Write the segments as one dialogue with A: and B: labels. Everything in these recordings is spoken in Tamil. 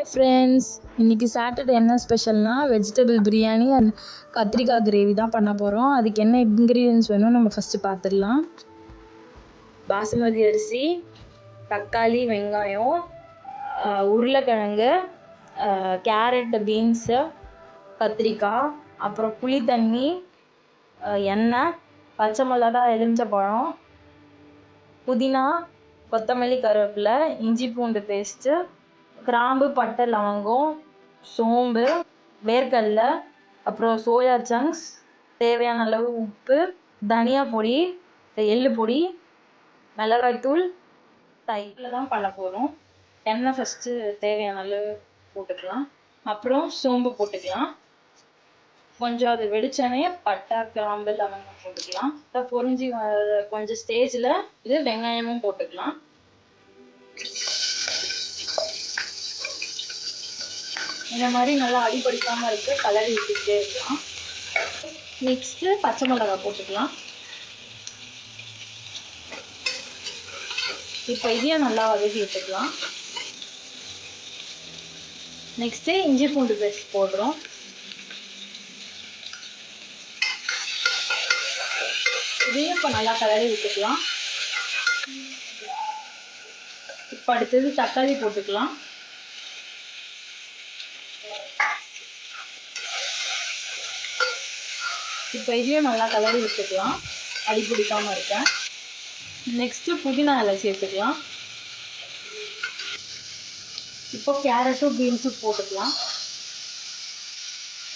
A: ஹாய் ஃப்ரெண்ட்ஸ் இன்றைக்கி சாட்டர்டே என்ன ஸ்பெஷல்னால் வெஜிடபிள் பிரியாணி அண்ட் கத்திரிக்காய் கிரேவி தான் பண்ண போகிறோம் அதுக்கு என்ன இன்க்ரீடியன்ஸ் வேணும் நம்ம ஃபஸ்ட்டு பார்த்துடலாம் பாசுமதி அரிசி தக்காளி வெங்காயம் உருளைக்கிழங்கு கேரட் பீன்ஸு கத்திரிக்காய் அப்புறம் புளி தண்ணி எண்ணெய் பச்சை மிளகா எலுமிச்சப்பழம் புதினா கொத்தமல்லி கருவேப்பிலை இஞ்சி பூண்டு பேஸ்ட்டு கிராம்பு பட்டை லவங்கம் சோம்பு வேர்க்கடலை அப்புறம் சோயா சங்க்ஸ் தேவையான அளவு உப்பு தனியா பொடி எள்ளு பொடி மிளகாய்த்தூள் தயிரில் தான் பண்ண போகிறோம் எண்ணெய் ஃபஸ்ட்டு தேவையான அளவு போட்டுக்கலாம். அப்புறம் சோம்பு போட்டுக்கலாம். கொஞ்சம் அது வெடிச்சோடனே பட்டை கிராம்பு லவங்கம் போட்டுக்கலாம். இப்போ பொறிஞ்சி கொஞ்சம் ஸ்டேஜில் இது வெங்காயமும் போட்டுக்கலாம். இந்த மாதிரி நல்லா அடிபடிக்காமல் இருக்குது கலரி விட்டுக்கிட்டே இருக்கலாம் நெக்ஸ்ட்டு பச்சை மிளகாய் போட்டுக்கலாம். இப்போ இதையும் நல்லா வதக்கி விட்டுக்கலாம். நெக்ஸ்ட்டு இஞ்சி பூண்டு பேஸ்ட் போடுறோம். இதையும் இப்போ நல்லா கலரி விட்டுக்கலாம். இப்போ அடுத்தது தக்காளி போட்டுக்கலாம். இப்போ இதையும் நல்லா கலரி விட்டுக்கலாம் அடி பிடிக்காம இருக்கேன் நெக்ஸ்ட்டு புதினா இலை சேர்த்துக்கலாம். இப்போ கேரட்டும் பீன்ஸும் போட்டுக்கலாம்.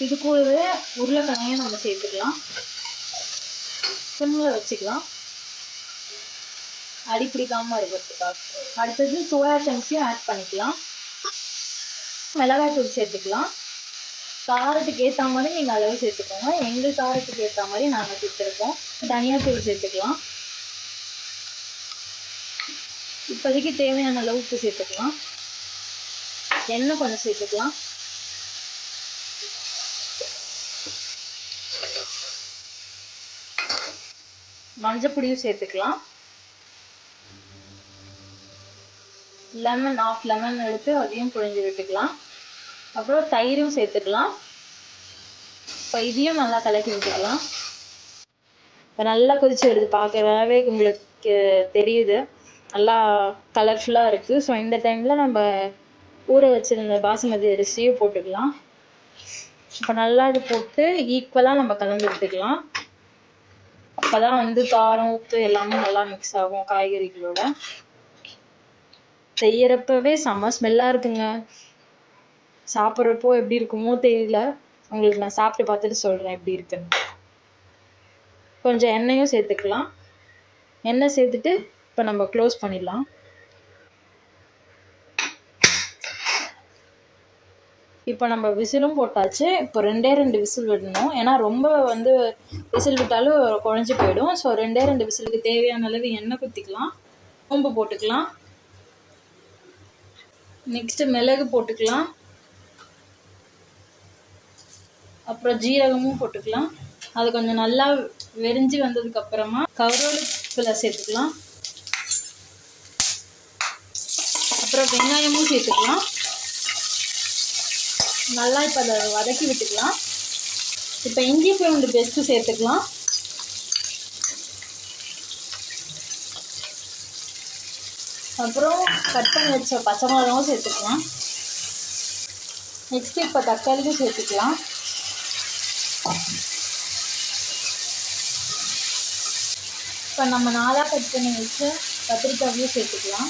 A: இது கூடவே உருளைக்கிழங்கையும் நம்ம சேர்த்துக்கலாம். சிம்மில் வச்சுக்கலாம். அடி பிடிக்காம இருக்கிறதுக்காக. அடுத்தது சோயா சங்க்ஸையும் ஆட் பண்ணிக்கலாம். மிளகாய் தூள் சேர்த்துக்கலாம். காரத்துக்கு ஏற்ற மாதிரி நீங்கள் அளவு சேர்த்துக்கோங்க. எங்கள் காரத்துக்கு ஏற்ற மாதிரி நாங்கள் சேர்த்துருக்கோம். தனியாக தூள் சேர்த்துக்கலாம். இப்போதைக்கு தேவையான அளவு உப்பு சேர்த்துக்கலாம். எண்ணெய் கொஞ்சம் சேர்த்துக்கலாம். மஞ்சப்பொடியும் சேர்த்துக்கலாம். லெமன் ஆஃப் லெமன் எடுத்து அதையும் புழிஞ்சு விட்டுக்கலாம். அப்புறம் தயிரும் சேர்த்துக்கலாம். இப்போ இதையும் நல்லா கலக்கி விட்டுக்கலாம் இப்போ நல்லா கொதிச்சு வருது. பார்க்கவே உங்களுக்கு தெரியுது. நல்லா கலர்ஃபுல்லாக இருக்குது ஸோ இந்த டைமில் நம்ம ஊற வச்சிருந்த பாசுமதி அரிசியும் போட்டுக்கலாம். இப்போ நல்லா இது போட்டு ஈக்குவலாக நம்ம கலந்து விட்டுக்கலாம். அப்போ தான் வந்து காரம் உப்பு எல்லாமே நல்லா மிக்ஸ் ஆகும் காய்கறிகளோட. செய்யறப்பவே செம்ம ஸ்மெல்லாக இருக்குங்க. சாப்பிட்றப்போ எப்படி இருக்குமோ தெரியல. உங்களுக்கு நான் சாப்பிட்டு பார்த்துட்டு சொல்கிறேன் எப்படி இருக்குன்னு. கொஞ்சம் எண்ணெயும் சேர்த்துக்கலாம். எண்ணெய் சேர்த்துட்டு இப்போ நம்ம க்ளோஸ் பண்ணிடலாம். இப்போ நம்ம விசிலும் போட்டாச்சு. இப்போ ரெண்டே ரெண்டு விசில் விடணும். ஏன்னா ரொம்ப வந்து விசில் விட்டாலும் குழஞ்சி போயிடும். ஸோ ரெண்டே ரெண்டு விசிலுக்கு தேவையான அளவு எண்ணெய் குத்திக்கலாம். சோம்பு போட்டுக்கலாம். நெக்ஸ்ட்டு மிளகு போட்டுக்கலாம். அப்புறம் ஜீரகமும் போட்டுக்கலாம். அது கொஞ்சம் நல்லா வெறிஞ்சி வந்ததுக்கு அப்புறமா கருவேப்பிலை சேர்த்துக்கலாம். அப்புறம் வெங்காயமும் சேர்த்துக்கலாம். நல்லா இப்போ அதை வதக்கி விட்டுக்கலாம். இப்போ இஞ்சி பூண்டு பெஸ்ட்டு சேர்த்துக்கலாம். அப்புறம் கட் பண்ணி வச்ச பச்சை மிளகாவும் சேர்த்துக்கலாம். நெக்ஸ்ட்டு இப்போ தக்காளியும் சேர்த்துக்கலாம். இப்போ நம்ம நாலாக கட் பண்ணி கத்திரிக்காயும் சேர்த்துக்கலாம்.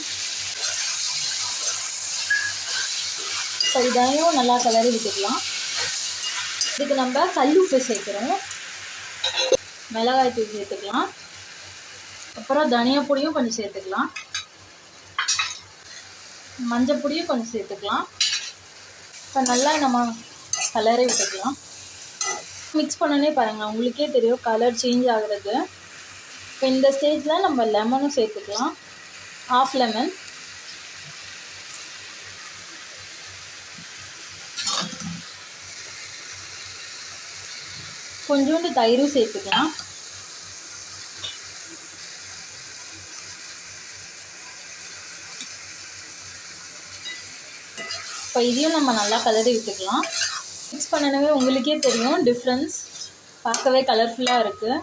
A: இப்போ இதையும் நல்லா கலரி விட்டுக்கலாம். இதுக்கு நம்ம கல் உப்பு சேர்க்குறோம். மிளகாய் தூள் சேர்த்துக்கலாம். அப்புறம் தனியா பொடியும் கொஞ்சம் சேர்த்துக்கலாம். மஞ்சள் பொடியும் கொஞ்சம் சேர்த்துக்கலாம். இப்போ நல்லா நம்ம கலரை விட்டுக்கலாம். மிக்ஸ் பண்ணனே பாருங்கள் உங்களுக்கே தெரியும் கலர் சேஞ்ச் ஆகுறது. இப்போ இந்த ஸ்டேஜில் நம்ம லெமனும் சேர்த்துக்கலாம். ஆஃப் லெமன் கொஞ்சோண்டு தயிரும் சேர்த்துக்கலாம். இப்போ இதையும் நம்ம நல்லா கலரி விட்டுக்கலாம். மிக்ஸ் பண்ணனவே உங்களுக்கே தெரியும். டிஃப்ரென்ஸ் பார்க்கவே கலர்ஃபுல்லாக இருக்குது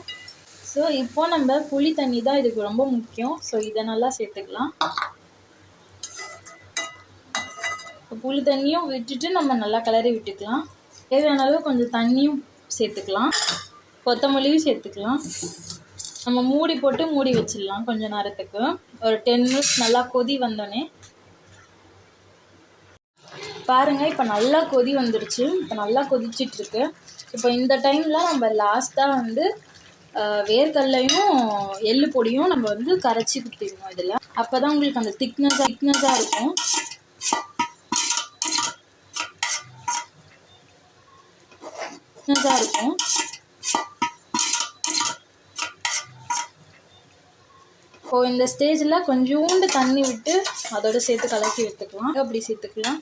A: ஸோ இப்போ நம்ம புளி தண்ணி தான் இதுக்கு ரொம்ப முக்கியம். ஸோ இதை நல்லா சேர்த்துக்கலாம். புளி தண்ணியும் விட்டுட்டு நம்ம நல்லா கிளறி விட்டுக்கலாம். தேவையான அளவு கொஞ்சம் தண்ணியும் சேர்த்துக்கலாம். கொத்தமல்லியும் சேர்த்துக்கலாம். நம்ம மூடி போட்டு மூடி வச்சிடலாம் கொஞ்சம் நேரத்துக்கு. ஒரு டென் மினிட்ஸ் நல்லா கொதி வந்தோடனே பாருங்கள் இப்போ நல்லா கொதி வந்துருச்சு. இப்போ நல்லா கொதிச்சிட்ருக்கு. இப்போ இந்த டைமில் நம்ம லாஸ்ட்டாக வந்து ஆஹ், வேர்க்கடலையும் எள்ளு பொடியும் நம்ம வந்து கரைச்சி ஊற்றிடுவோம் இதில். அப்போ தான் உங்களுக்கு அந்த திக்னஸாக திக்னஸாக இருக்கும். திக்னஸாக இருக்கும். இப்போ இந்த ஸ்டேஜில் கொஞ்சோண்டு தண்ணி விட்டு அதோட சேர்த்து கலக்கி எடுத்துக்கலாம் அப்படி சேர்த்துக்கலாம்.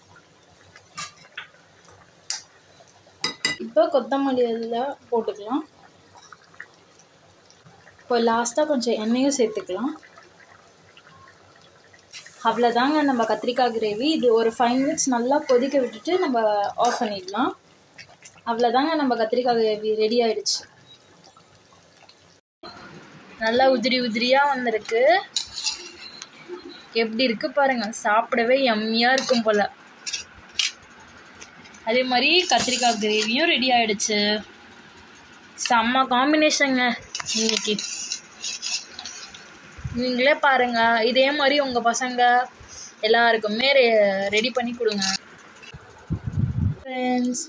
A: இப்போ கொத்தமல்லி எல்லாம் போட்டுக்கலாம். இப்போ லாஸ்ட்டாக கொஞ்சம் எண்ணெயும் சேர்த்துக்கலாம். அவ்வளோதாங்க நம்ம கத்திரிக்காய் கிரேவி. இது ஒரு ஃபைவ் மினிட்ஸ் நல்லா கொதிக்க விட்டுட்டு நம்ம ஆஃப் பண்ணிடலாம். அவ்வளோதாங்க நம்ம கத்திரிக்காய் கிரேவி ரெடி ஆயிடுச்சு. நல்லா உதிரி உதிரியாக வந்திருக்கு. எப்படி இருக்குது பாருங்கள் சாப்பிடவே எம்மியாக இருக்கும் போல். அதே மாதிரி கத்திரிக்காய் கிரேவியும் ரெடி ஆகிடுச்சு செம்ம காம்பினேஷனுங்க இன்னைக்கு. நீங்களே பாருங்கள் இதே மாதிரி உங்கள் பசங்க எல்லாருக்குமே ரெடி பண்ணி கொடுங்க. ஃப்ரெண்ட்ஸ்